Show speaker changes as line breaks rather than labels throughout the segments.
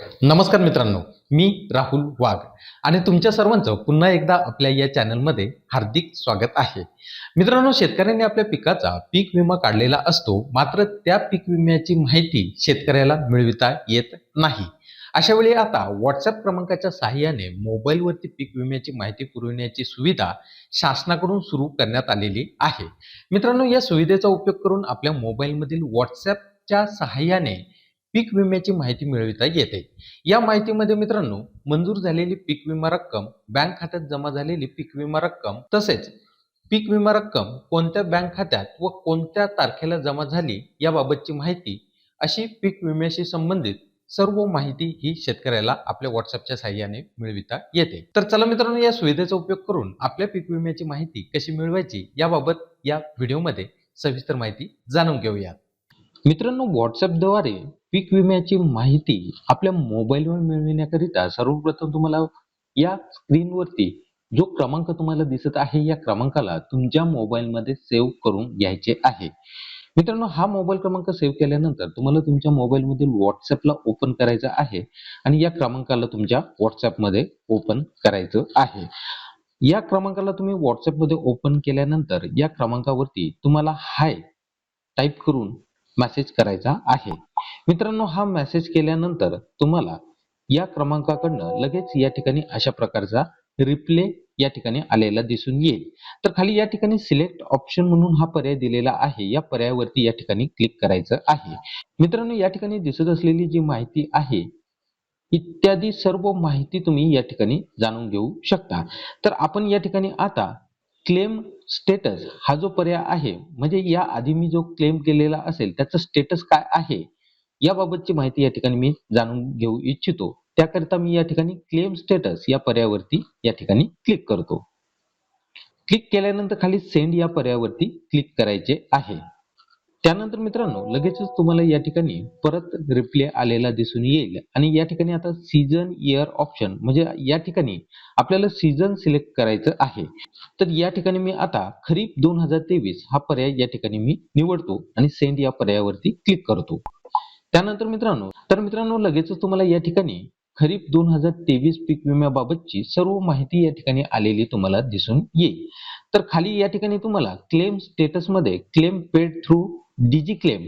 नमस्कार मित्रांनो मी राहुल वाघ आणि तुमच्या सर्वांचं पुन्हा एकदा आपल्या या चॅनलमध्ये हार्दिक स्वागत आहे. मित्रांनो शेतकऱ्यांनी आपल्या पिकाचा पीक विमा काढलेला असतो मात्र त्या पीक विम्याची माहिती शेतकऱ्याला मिळविता येत नाही. अशा वेळी आता व्हॉट्सअप क्रमांकाच्या सहाय्याने मोबाईलवरती पीक विम्याची माहिती पुरविण्याची सुविधा शासनाकडून सुरू करण्यात आलेली आहे. मित्रांनो या सुविधेचा उपयोग करून आपल्या मोबाईलमधील व्हॉट्सॲपच्या सहाय्याने पीक विम्याची माहिती मिळविता येते. या माहितीमध्ये मित्रांनो मंजूर झालेली पीक विमा रक्कम बँक खात्यात जमा झालेली पीक विमा रक्कम तसेच पीक विमा रक्कम कोणत्या बँक खात्यात व कोणत्या तारखेला जमा झाली याबाबतची माहिती अशी पीक विम्याशी संबंधित सर्व माहिती ही शेतकऱ्याला आपल्या व्हॉट्सअपच्या सहाय्याने मिळविता येते. तर चला मित्रांनो या सुविधेचा उपयोग करून आपल्या पीक विम्याची माहिती कशी मिळवायची याबाबत या व्हिडिओमध्ये सविस्तर माहिती जाणून घेऊया मित्रांनो व्हॉट्सअपद्वारे पीक विम्याची माहिती आपल्या मोबाईलवर मिळविण्याकरिता सर्वप्रथम तुम्हाला या स्क्रीनवरती जो क्रमांक तुम्हाला दिसत आहे या क्रमांकाला तुमच्या मोबाईलमध्ये सेव्ह करून घ्यायचे आहे. मित्रांनो हा मोबाईल क्रमांक सेव्ह केल्यानंतर तुम्हाला तुमच्या मोबाईलमधील व्हॉट्सअपला ओपन करायचं आहे आणि या क्रमांकाला तुमच्या व्हॉट्सअपमध्ये ओपन करायचं आहे. या क्रमांकाला तुम्ही व्हॉट्सअपमध्ये ओपन केल्यानंतर या क्रमांकावरती तुम्हाला हाय टाईप करून मेसेज करायचा आहे. मित्रांनो हा मेसेज केल्यानंतर तुम्हाला या क्रमांकाकडनं लगेच या ठिकाणी अशा प्रकारचा रिप्ले या ठिकाणी आलेला दिसून येईल. तर खाली या ठिकाणी सिलेक्ट ऑप्शन म्हणून हा पर्याय दिलेला आहे. या पर्यायावरती या ठिकाणी क्लिक करायचं आहे. मित्रांनो या ठिकाणी दिसत असलेली जी माहिती आहे इत्यादी सर्व माहिती तुम्ही या ठिकाणी जाणून घेऊ शकता. तर आपण या ठिकाणी आता क्लेम स्टेटस हा जो पर्याय आहे म्हणजे या आधी मी जो क्लेम केलेला असेल त्याचं स्टेटस काय आहे याबाबतची माहिती या ठिकाणी मी जाणून घेऊ इच्छितो. त्याकरिता मी या ठिकाणी क्लेम स्टेटस या पर्यायावरती या ठिकाणी क्लिक करतो. क्लिक केल्यानंतर खाली सेंड या पर्यायावरती क्लिक करायचे आहे. त्यानंतर मित्रांनो लगेचच तुम्हाला या ठिकाणी परत रिप्ले आलेला दिसून येईल. आणि या ठिकाणी आता सीझन इयर ऑप्शन म्हणजे या ठिकाणी आपल्याला सीझन सिलेक्ट करायचं आहे. तर या ठिकाणी मी आता खरीप दोन हजार तेवीस हा पर्याय या ठिकाणी मी निवडतो आणि सेंड या पर्यायावरती क्लिक करतो. त्यानंतर मित्रांनो तर मित्रांनो लगेचच तुम्हाला या ठिकाणी खरीप दोन हजार तेवीस पीक विम्याबाबतची सर्व माहिती या ठिकाणी आलेली तुम्हाला दिसून येईल. तर खाली या ठिकाणी तुम्हाला claim स्टेटसमध्ये claim paid through DG claim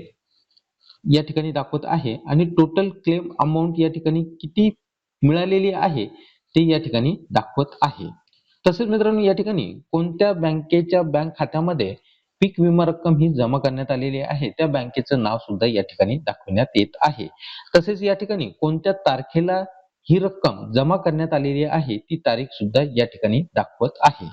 या ठिकाणी दाखवत आहे आणि टोटल क्लेम अमाऊंट या ठिकाणी किती मिळालेली आहे ते या ठिकाणी दाखवत आहे. तसेच मित्रांनो या ठिकाणी कोणत्या बँकेच्या बँक खात्यामध्ये पीक विमा रक्कम ही जमा करण्यात आलेली आहे त्या बँकेचं नाव सुद्धा या ठिकाणी दाखवण्यात येत आहे. तसेच या ठिकाणी कोणत्या तारखेला ही रक्कम जमा करण्यात आलेली आहे ती तारीख सुद्धा या ठिकाणी दाखवत आहे.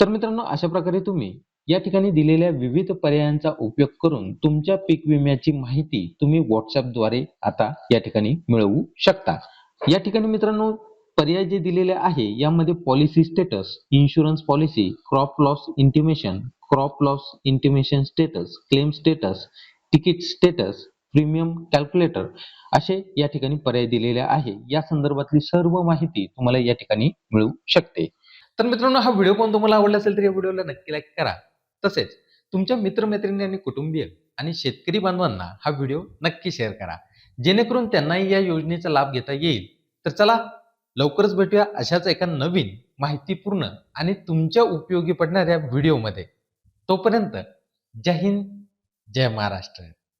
तर मित्रांनो अशा प्रकारे तुम्ही या ठिकाणी दिलेल्या विविध पर्यायांचा उपयोग करून तुमच्या पीक विम्याची माहिती तुम्ही व्हॉट्सअपद्वारे आता या ठिकाणी मिळवू शकता. या ठिकाणी मित्रांनो पर्याय जे दिलेले आहे यामध्ये policy status insurance policy crop loss intimation crop loss intimation status claim status ticket status premium calculator असे या ठिकाणी पर्याय दिलेले आहे. या संदर्भातली सर्व माहिती तुम्हाला या ठिकाणी मिळू शकते. तर मित्रांनो हा व्हिडिओ पण तुम्हाला आवडला असेल तर या व्हिडिओला नक्की लाईक करा. तसेच तुमच्या मित्रमैत्रिणी आणि कुटुंबीय आणि शेतकरी बांधवांना हा व्हिडिओ नक्की शेअर करा. जेणेकरून त्यांनाही या योजनेचा लाभ घेता येईल. तर चला लवकरच भेटूया अशाच एका नवीन माहितीपूर्ण आणि तुमच्या उपयोगी पडणाऱ्या व्हिडिओमध्ये. तोपर्यंत जय हिंद जय महाराष्ट्र.